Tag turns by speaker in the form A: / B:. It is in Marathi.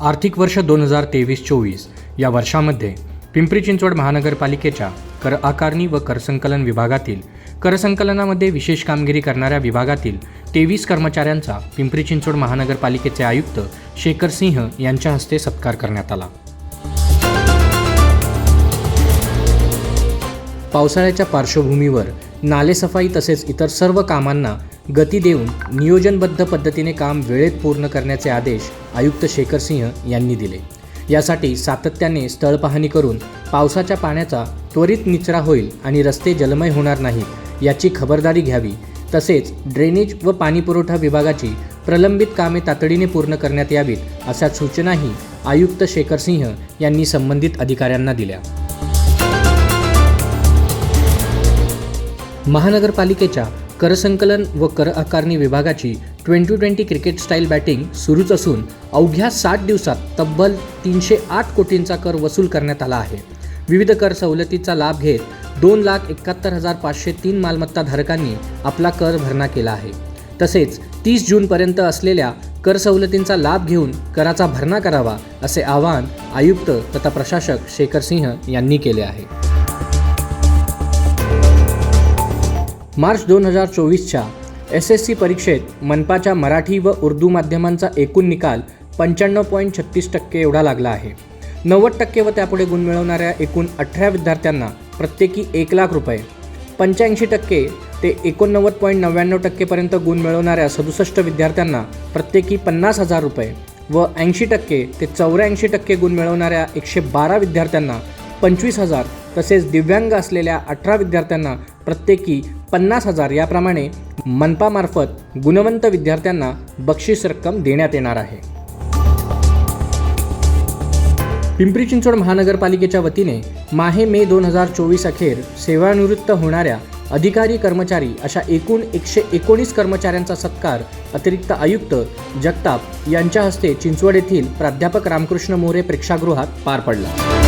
A: आर्थिक वर्ष दोन हजार तेवीस चोवीस या वर्षामध्ये पिंपरी चिंचवड महानगरपालिकेच्या कर आकारणी व करसंकलन विभागातील करसंकलनामध्ये विशेष कामगिरी करणाऱ्या विभागातील तेवीस कर्मचाऱ्यांचा पिंपरी चिंचवड महानगरपालिकेचे आयुक्त शेखर सिंह यांच्या हस्ते सत्कार करण्यात आला. पावसाळ्याच्या पार्श्वभूमीवर नालेसफाई तसेच इतर सर्व कामांना गती देऊन नियोजनबद्ध पद्धतीने काम वेळेत पूर्ण करण्याचे आदेश आयुक्त शेखर सिंह यांनी दिले. यासाठी सातत्याने स्थळ पाहणी करून पावसाच्या पाण्याचा त्वरित निचरा होईल आणि रस्ते जलमय होणार नाहीत याची खबरदारी घ्यावी. तसेच ड्रेनेज व पाणीपुरवठा विभागाची प्रलंबित कामे तातडीने पूर्ण करण्यात यावीत अशा सूचनाही आयुक्त शेखर सिंह यांनी संबंधित अधिकाऱ्यांना दिल्या. महानगरपालिकेच्या करसंकलन व कर आकारणी विभागाची twenty twenty cricket style batting सुरूच असून अवघ्या साठ दिवसात तब्बल तीनशे आठ कोटींचा कर वसूल करण्यात आला आहे. विविध कर सवलतीचा लाभ घेत दोन लाख एकाहत्तर हजार पाचशे तीन मालमत्ता धारकांनी आपला कर भरणा केला आहे. तसेच तीस जूनपर्यंत असलेल्या कर सवलतींचा लाभ घेऊन कराचा भरणा करावा असे आवाहन आयुक्त तथा प्रशासक शेखर सिंह यांनी केले आहे. मार्च दोन हजार चोवीसच्या एस एस सी परीक्षेत मनपाच्या मराठी व उर्दू माध्यमांचा एकूण निकाल पंच्याण्णव पॉईंट छत्तीस टक्के एवढा लागला आहे. नव्वद टक्के व त्यापुढे गुण मिळवणाऱ्या एकूण अठरा विद्यार्थ्यांना प्रत्येकी एक लाख रुपये पंच्याऐंशी टक्के ते एकोणनव्वद पॉईंट नव्याण्णव टक्केपर्यंत गुण मिळवणाऱ्या सदुसष्ट विद्यार्थ्यांना प्रत्येकी पन्नास हजार रुपये व ऐंशी टक्के ते चौऱ्याऐंशी टक्के गुण मिळवणाऱ्या एकशे बारा विद्यार्थ्यांना पंचवीस हजार तसेच दिव्यांग असलेल्या अठरा विद्यार्थ्यांना प्रत्येकी पन्नास हजार याप्रमाणे मनपामार्फत गुणवंत विद्यार्थ्यांना बक्षीस रक्कम देण्यात येणार आहे. पिंपरी चिंचवड महानगरपालिकेच्या वतीने माहे मे दोन हजार चोवीस अखेर सेवानिवृत्त होणाऱ्या अधिकारी कर्मचारी अशा एकूण एकशे एकोणीस कर्मचाऱ्यांचा सत्कार अतिरिक्त आयुक्त जगताप यांच्या हस्ते चिंचवड येथील प्राध्यापक रामकृष्ण मोरे प्रेक्षागृहात पार पडला.